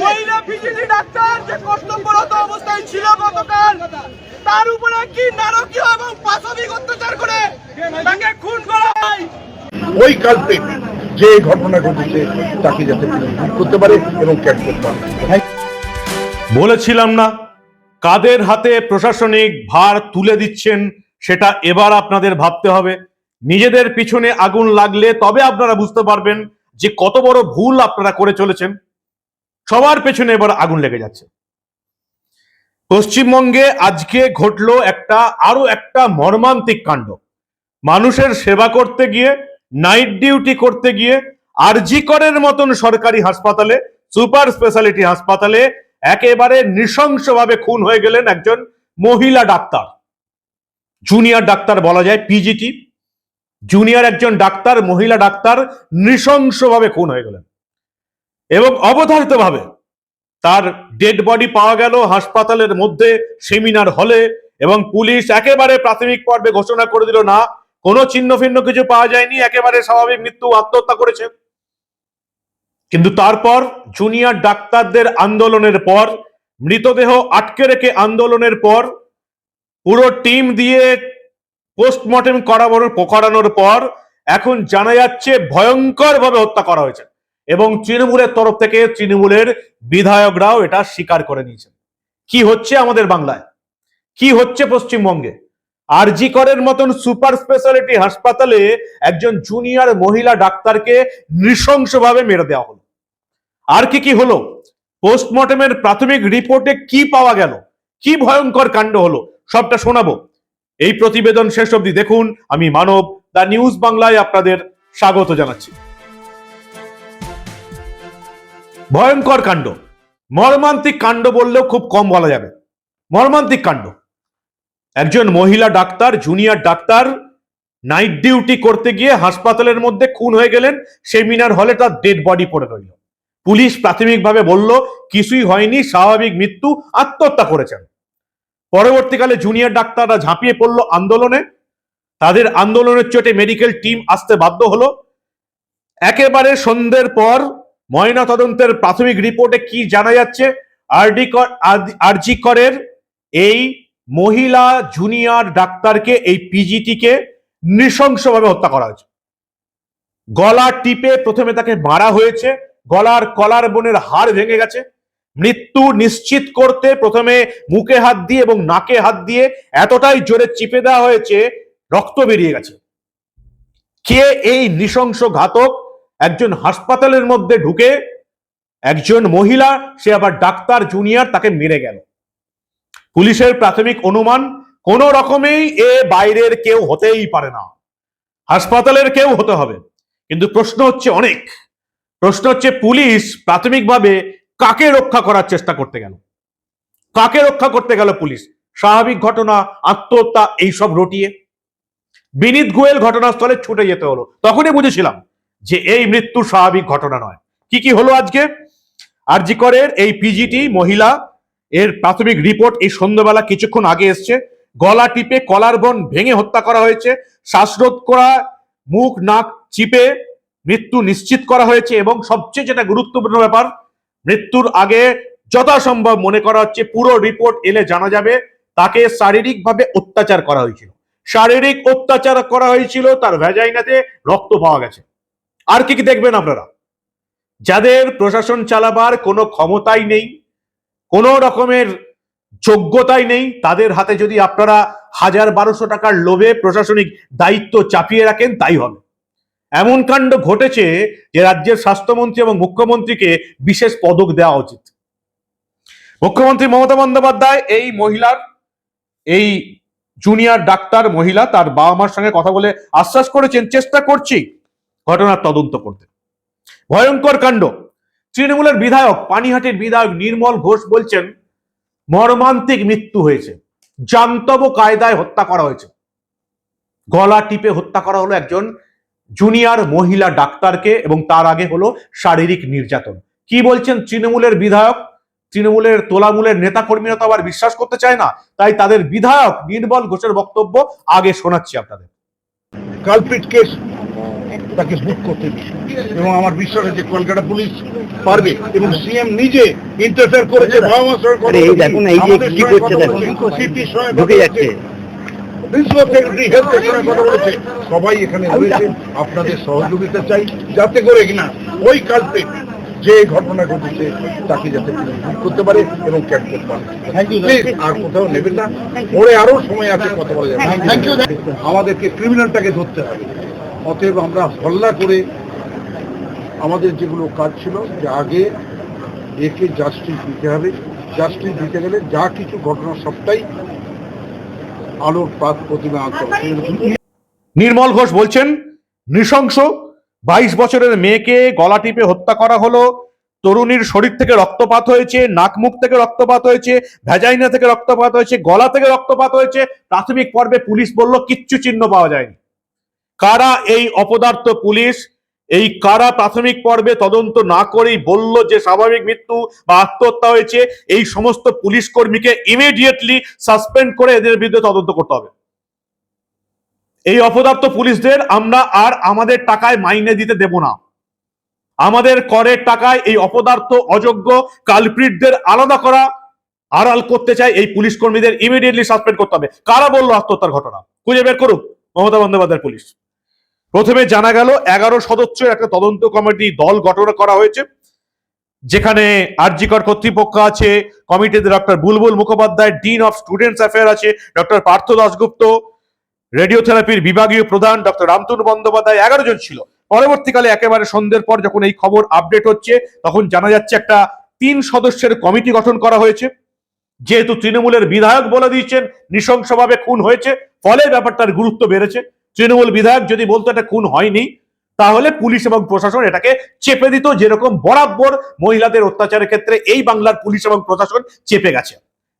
মহিলা BJP doctor যে কর্তব্যরত অবস্থায় ছিল গতকাল তার উপরে কি নারকীয় এবং পাশবিক অত্যাচার করে তাকে খুন করা হয়? ওই কালপে যে ঘটনা ঘটেছে তাকে যাতে করতে পারে এবং ক্যাচ করতে পারে। বলেছিলাম না কাদের হাতে প্রশাসনিক ভার তুলে দিচ্ছেন সেটা এবার আপনাদের ভাবতে হবে। নিজেদের পিছনে আগুন লাগলে তবে আপনারা বুঝতে পারবেন যে কত বড় ভুল আপনারা করে চলেছেন। সবার পেছনে এবার আগুন লেগে যাচ্ছে। পশ্চিমবঙ্গে আজকে ঘটলো একটা, আরও একটা মর্মান্তিক কাণ্ড। মানুষের সেবা করতে গিয়ে, নাইট ডিউটি করতে গিয়ে আরজিকরের মতন সরকারি হাসপাতালে, সুপার স্পেশালিটি হাসপাতালে একেবারে নৃশংসভাবে খুন হয়ে গেলেন একজন মহিলা ডাক্তার। জুনিয়র ডাক্তার বলা যায় পিজিটি জুনিয়র একজন ডাক্তার, মহিলা ডাক্তার নৃশংসভাবে খুন হয়ে গেলেন। এবং অবধারিতভাবে তার ডেড বডি পাওয়া গেল হাসপাতালের মধ্যে সেমিনার হলে এবং পুলিশ একেবারে প্রাথমিক পর্বে ঘোষণা করে দিল, না, কোনো চিহ্ন ফিহ্ন কিছু পাওয়া যায়নি, একেবারে স্বাভাবিক মৃত্যু, আত্মহত্যা করেছে। কিন্তু তারপর জুনিয়র ডাক্তারদের আন্দোলনের পর, মৃতদেহ আটকে রেখে আন্দোলনের পর পুরো টিম দিয়ে পোস্টমর্টেম করানোর করানোর পর এখন জানা যাচ্ছে ভয়ঙ্কর ভাবে হত্যা করা হয়েছে। এবং তৃণমূলের তরফ থেকে তৃণমূলের বিধায়করাও এটা স্বীকার করে নিয়েছেন। কি হচ্ছে আমাদের বাংলায়? কি হচ্ছে পশ্চিমবঙ্গে? আরজি করের মতন সুপার স্পেশালিটি হাসপাতালে একজন জুনিয়র মহিলা ডাক্তারকে নৃশংসভাবে মেরে দেওয়া হলো। আর কি কি হলো? পোস্টমর্টমের প্রাথমিক রিপোর্টে কি পাওয়া গেল? কি ভয়ঙ্কর কাণ্ড হলো? সবটা শোনাবো। এই প্রতিবেদন শেষ অবধি দেখুন। আমি মানব দা নিউজ বাংলায় আপনাদের স্বাগত জানাচ্ছি। ভয়ঙ্কর কাণ্ড। মর্মান্তিক কাণ্ড বললেও খুব কম বলা যাবে। মর্মান্তিক কাণ্ড। একজন মহিলা doctor, junior doctor, night duty করতে গিয়ে হাসপাতালের মধ্যে খুন হয়ে গেলেন, সেমিনার হলে তার ডেড বডি পড়ে রইল। পুলিশ প্রাথমিকভাবে বলল, কিছুই হয়নি, স্বাভাবিক মৃত্যু, আত্মহত্যা করেছেন। পরবর্তীকালে জুনিয়র ডাক্তাররা ঝাঁপিয়ে পড়ল আন্দোলনে। তাদের আন্দোলনের চোটে মেডিকেল টিম আসতে বাধ্য হলো। একেবারে সন্ধ্যের পর ময়না তদন্তের প্রাথমিক রিপোর্টে কি জানা যাচ্ছে আরডি আরজি করের এই মহিলা জুনিয়র ডাক্তারকে, এই পিজিটিকে নৃশংসভাবে হত্যা করা হয়েছে। গলা টিপে প্রথমে তাকে মারা হয়েছে। গলার কলার বোনের হাড় ভেঙে গেছে। মৃত্যু নিশ্চিত করতে প্রথমে মুখে হাত দিয়ে এবং নাকে হাত দিয়ে এতটাই জোরে চিপে দেওয়া হয়েছে, রক্ত বেরিয়ে গেছে। কে এই নৃশংস ঘাতক একজন হাসপাতালের মধ্যে ঢুকে একজন মহিলা, সে আবার ডাক্তার, জুনিয়র, তাকে মেরে গেল। পুলিশের প্রাথমিক অনুমান, কোন রকমেই এ বাইরের কেউ হতেই পারে না। হাসপাতালের কেউ হতে হবে। কিন্তু প্রশ্ন হচ্ছে অনেক। প্রশ্ন হচ্ছে পুলিশ প্রাথমিকভাবে কাকে রক্ষা করার চেষ্টা করতে গেল? কাকে রক্ষা করতে গেল পুলিশ? স্বাভাবিক ঘটনা, আত্মহত্যা, এইসব রটিয়ে। বিনীত গোয়েল ঘটনাস্থলে ছুটে যেতে হলো। তখনই বুঝেছিলাম যে এই মৃত্যু স্বাভাবিক ঘটনা নয়। কি কি হলো আজকে? আরজিকরের এই পিজিটি মহিলা, এর প্রাথমিক রিপোর্ট এই সন্ধ্যাবেলা কিছুক্ষণ আগে এসছে। গলা টিপে কলার বন ভেঙে হত্যা করা হয়েছে। শ্বাসরোধ করা, মুখ, নাক চিপে মৃত্যু নিশ্চিত করা হয়েছে এবং সবচেয়ে যেটা গুরুত্বপূর্ণ ব্যাপার মৃত্যুর আগে যথাসম্ভব মনে করা হচ্ছে পুরো রিপোর্ট এলে জানা যাবে তাকে শারীরিকভাবে অত্যাচার করা হয়েছিল। শারীরিক অত্যাচার করা হয়েছিল, তার ভ্যাজাইনাতে রক্ত পাওয়া গেছে। আর কি কি দেখবেন আপনারা? যাদের প্রশাসন চালাবার কোনো ক্ষমতাই নেই, কোনো রকমের যোগ্যতাই নেই, তাদের হাতে যদি আপনারা হাজার বারোশো টাকার লোভে প্রশাসনিক দায়িত্ব চাপিয়ে রাখেন, তাই হবে। এমন কাণ্ড ঘটেছে যে রাজ্যের স্বাস্থ্যমন্ত্রী এবং মুখ্যমন্ত্রীকে বিশেষ পদক দেওয়া উচিত। মুখ্যমন্ত্রী মমতা বন্দ্যোপাধ্যায়, এই মহিলার, এই জুনিয়র ডাক্তার মহিলা, তার বাবা মার সঙ্গে কথা বলে আশ্বাস করেছেন, চেষ্টা করছি ঘটনার তদন্ত করতে। ভয়ঙ্কর কাণ্ড। তৃণমূলের বিধায়ক, পানিহাটির বিধায়ক নির্মল ঘোষ বলছেন, মর্মান্তিক মৃত্যু হয়েছে। জান্তব কায়দায় হত্যা করা হয়েছে। গলা টিপে হত্যা করা হলো একজন জুনিয়র মহিলা ডাক্তারকে এবং তার আগে হলো শারীরিক নির্যাতন কি বলছেন তৃণমূলের বিধায়ক তৃণমূলের তোলামূলের নেতা কর্মীরা তো আবার বিশ্বাস করতে চায় না তাই তাদের বিধায়ক নির্মল ঘোষের বক্তব্য আগে শোনাচ্ছি আপনাদের কালপিটকে তাকে বুক করতে এবং আমার বিশ্বাস আছে কলকাতা পুলিশ পারবে এবং সিএম নিজে ইন্টারফেয়ার করেছে বাবা আরে এই দেখুন, এই যে কি করছে দেখুন। ঢুকে যাচ্ছে। প্রিন্সিপাল সেক্রেটারি হেলথ সেক্রেটারি কথা বলেছে। সবাই এখানে রয়েছে আপনাদের সহযোগিতা চাই যাতে করে কিনা ওই যে ঘটনা ঘটেছে তাকে যাতে করতে পারে এবং করতে পারে। আর কোথাও নেবেন না। ওরে আরও সময় আছে কথা বলা যাবে। থ্যাংক ইউ আমাদেরকে ক্রিমিনালটাকে ধরতে হবে। অতএব আমরা হল্লা করে আমাদের যেগুলো কাজ ছিল যে আগে একে জাস্টিস দিতে হবে। জাস্টিস দিতে গেলে যা কিছু ঘটনা সবটাই আলোর পাত প্রতিমা নির্মল ঘোষ বলছেন, নৃশংস, বাইশ বছরের মেয়েকে গলা টিপে হত্যা করা হলো, তরুণীর শরীর থেকে রক্তপাত হয়েছে, নাক মুখ থেকে রক্তপাত হয়েছে, ভ্যাজাইনা থেকে রক্তপাত হয়েছে, গলা থেকে রক্তপাত হয়েছে, প্রাথমিক পর্বে পুলিশ বলল, কিচ্ছু চিহ্ন পাওয়া যায়নি। কারা এই অপদার্থ পুলিশ? এই কারা প্রাথমিক পর্বে তদন্ত না করেই বলল যে স্বাভাবিক মৃত্যু বা আত্মহত্যা হয়েছে, এই সমস্ত পুলিশ কর্মীকে ইমিডিয়েটলি সাসপেন্ড করে এদের বিরুদ্ধে তদন্ত করতে হবে। এই অপদার্থ পুলিশদের আমরা আর আমাদের টাকায় মাইনে দিতে দেব না। আমাদের করের টাকায় এই অপদার্থ, অযোগ্য কালপ্রিটদের আলাদা করা, আড়াল করতে চাই এই পুলিশ কর্মীদের ইমিডিয়েটলি সাসপেন্ড করতে হবে। কারা বলল আত্মহত্যার ঘটনা? খুঁজে বের করুক মমতা বন্দ্যোপাধ্যায়ের পুলিশ। প্রথমে জানা গেল এগারো সদস্যের একটা তদন্ত কমিটি দল গঠন করা হয়েছে, যেখানে আরজিকর কর্তৃপক্ষ আছে, কমিটিতে doctor Bulbul Mukhopadhyay, dean of students affair আছে, ডক্টর পার্থ দাসগুপ্ত রেডিওথেরাপির বিভাগীয় প্রধান ডক্টর রামতুন বন্দ্যোপাধ্যায়, এগারো জন ছিল। পরবর্তীকালে একেবারে সন্ধ্যের পর যখন এই খবর আপডেট হচ্ছে, তখন জানা যাচ্ছে একটা তিন সদস্যের কমিটি গঠন করা হয়েছে। যেহেতু তৃণমূলের বিধায়ক বলে দিয়েছেন, নৃশংসভাবে খুন হয়েছে, ফলে ব্যাপারটার গুরুত্ব বেড়েছে। তৃণমূল বিধায়ক যদি বলতো এটা খুন হয়নি, তাহলে পুলিশ এবং প্রশাসন এটাকে চেপে দিত, যেরকম বরাবর মহিলাদের অত্যাচারের ক্ষেত্রে এই বাংলার পুলিশ এবং প্রশাসন চেপে গেছে।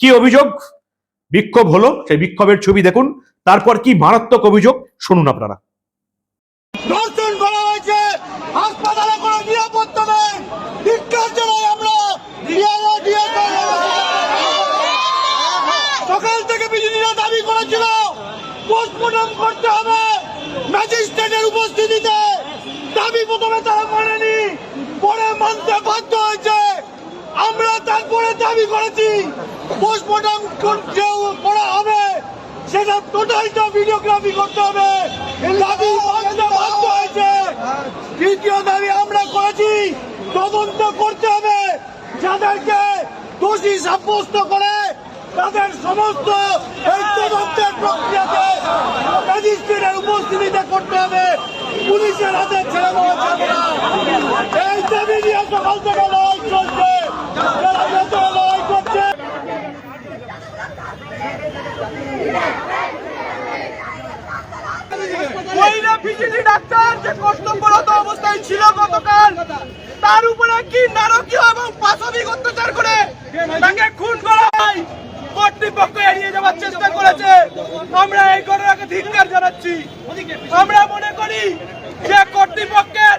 কি অভিযোগ? বিক্ষোভ হলো, সেই বিক্ষোভের ছবি দেখুন। তারপর কি মারাত্মক অভিযোগ, শুনুন আপনারা ধর্ষণ করা হয়েছে হাসপাতালে কোনো নিরাপত্তা নেই ধিক্কার জানাই আমরা ডিআরও ডিএসও সকাল থেকে বিজেপিরা দাবি করেছিল পোস্টমর্টম করতে হবে। ম্যাজিস্ট্রেটের উপস্থিতিতে দাবি প্রথমে তারা মানেনি পরে মানতে বাধ্য হয়েছে। আমরা তারপরে দাবি করেছি পোস্টমর্টম করা হবে, সেটা টোটালটা ভিডিওগ্রাফি করতে হবে। দাবি মানতে বাধ্য হয়েছে। দ্বিতীয় দাবি আমরা করেছি, তদন্ত করতে হবে। যাদেরকে দোষী সাব্যস্ত করে তাদের সমস্ত এই তদন্তের প্রক্রিয়াতে ম্যাজিস্ট্রেটের উপস্থিতিতে করতে হবে। পুলিশের হাতে ছেড়ে সকাল থেকে ডাক্তার যে অবস্থায় ছিল তার উপরে কি নারকীয় এবং পাশবিক অত্যাচার করে তাকে যাওয়ার চেষ্টা করেছে। আমরা এই ঘটনাকে ধিক্কার জানাচ্ছি। আমরা মনে করি যে কর্তৃপক্ষের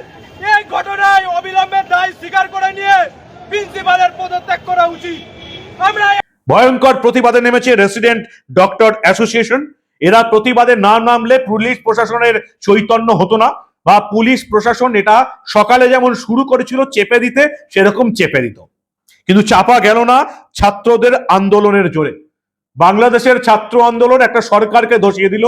এই ঘটনায় অবিলম্বে দায় স্বীকার করে নিয়ে প্রিন্সিপালের পদত্যাগ করা উচিত। আমরা ভয়ঙ্কর প্রতিবাদে নেমেছে রেসিডেন্ট ডক্টর অ্যাসোসিয়েশন। এরা প্রতিবাদে না নামলে পুলিশ প্রশাসনের চৈতন্য হতো না বা পুলিশ প্রশাসন এটা সকালে যেমন শুরু করেছিল চেপে দিতে, সেরকম চেপে দিত। কিন্তু চাপা গেল না ছাত্রদের আন্দোলনের জোরে। বাংলাদেশের ছাত্র আন্দোলন একটা সরকারকে ধসিয়ে দিল,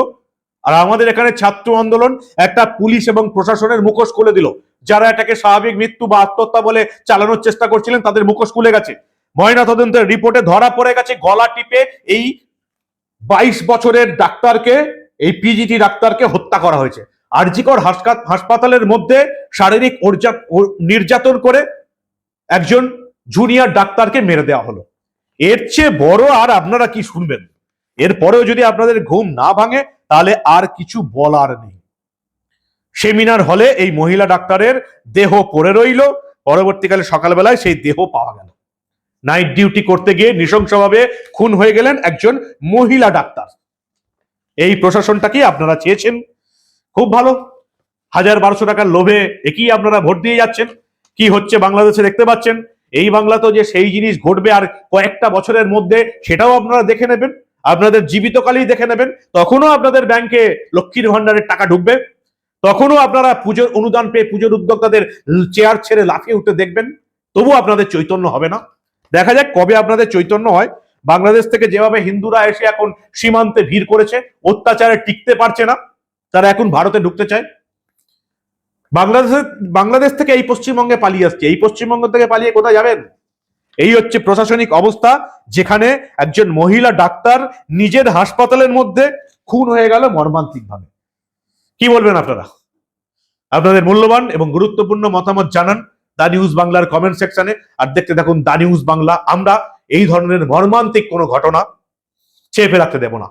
আর আমাদের এখানে ছাত্র আন্দোলন একটা পুলিশ এবং প্রশাসনের মুখোশ খুলে দিল। যারা এটাকে স্বাভাবিক মৃত্যু বা আত্মহত্যা বলে চালানোর চেষ্টা করছিলেন, তাদের মুখোশ খুলে গেছে। ময়না তদন্তের রিপোর্টে ধরা পড়ে গেছে, গলা টিপে এই বাইশ বছরের ডাক্তারকে, এই পিজিটি ডাক্তারকে হত্যা করা হয়েছে। আরজিকর হাসপাতালের মধ্যে শারীরিক নির্যাতন করে একজন জুনিয়র ডাক্তারকে মেরে দেওয়া হলো। এর চেয়ে বড় আর আপনারা কি শুনবেন? এরপরেও যদি আপনাদের ঘুম না ভাঙে, তাহলে আর কিছু বলার নেই। সেমিনার হলে এই মহিলা ডাক্তারের দেহ পড়ে রইল। পরবর্তীকালে সকালবেলায় সেই দেহ পাওয়া গেল। নাইট ডিউটি করতে গিয়ে নৃশংসভাবে খুন হয়ে গেলেন একজন মহিলা ডাক্তার। এই প্রশাসনটাকে আপনারা চেয়েছেন? খুব ভালো। হাজার বারোশো টাকার লোভে একই আপনারা ভোট দিয়ে যাচ্ছেন? কি হচ্ছে বাংলাদেশে দেখতে পাচ্ছেন? এই বাংলা তো যে সেই জিনিস ঘটবে আর কয়েকটা বছরের মধ্যে সেটাও আপনারা দেখে নেবেন, আপনাদের জীবিতকালেই দেখে নেবেন, তখনও আপনাদের ব্যাংকে লক্ষ্মীর ভান্ডারের টাকা ঢুকবে, তখনও আপনারা পুজোর অনুদান পেয়ে পুজোর উদ্যোক্তাদের চেয়ার ছেড়ে লাফিয়ে উঠতে দেখবেন তবু আপনাদের চৈতন্য হবে না। দেখা যাক কবে আপনাদের চৈতন্য হয়। বাংলাদেশ থেকে যেভাবে হিন্দুরা এসে এখন সীমান্তে ভিড় করেছে, অত্যাচারে টিকতে পারছে না, তারা এখন ভারতে ঢুকতে চায়। বাংলাদেশে বাংলাদেশ থেকে এই পশ্চিমবঙ্গে পালিয়ে আসছে। এই পশ্চিমবঙ্গ থেকে পালিয়ে কোথায় যাবেন? এই হচ্ছে প্রশাসনিক অবস্থা, যেখানে একজন মহিলা ডাক্তার নিজের হাসপাতালের মধ্যে খুন হয়ে গেল মর্মান্তিকভাবে। কি বলবেন আপনারা? আপনাদের মূল্যবান এবং গুরুত্বপূর্ণ মতামত জানান দা নিউজ বাংলার কমেন্ট সেকশনে আর দেখতে থাকুন দা নিউজ বাংলা। আমরা এই ধরনের মর্মান্তিক কোনো ঘটনা চেপে রাখতে দেব না।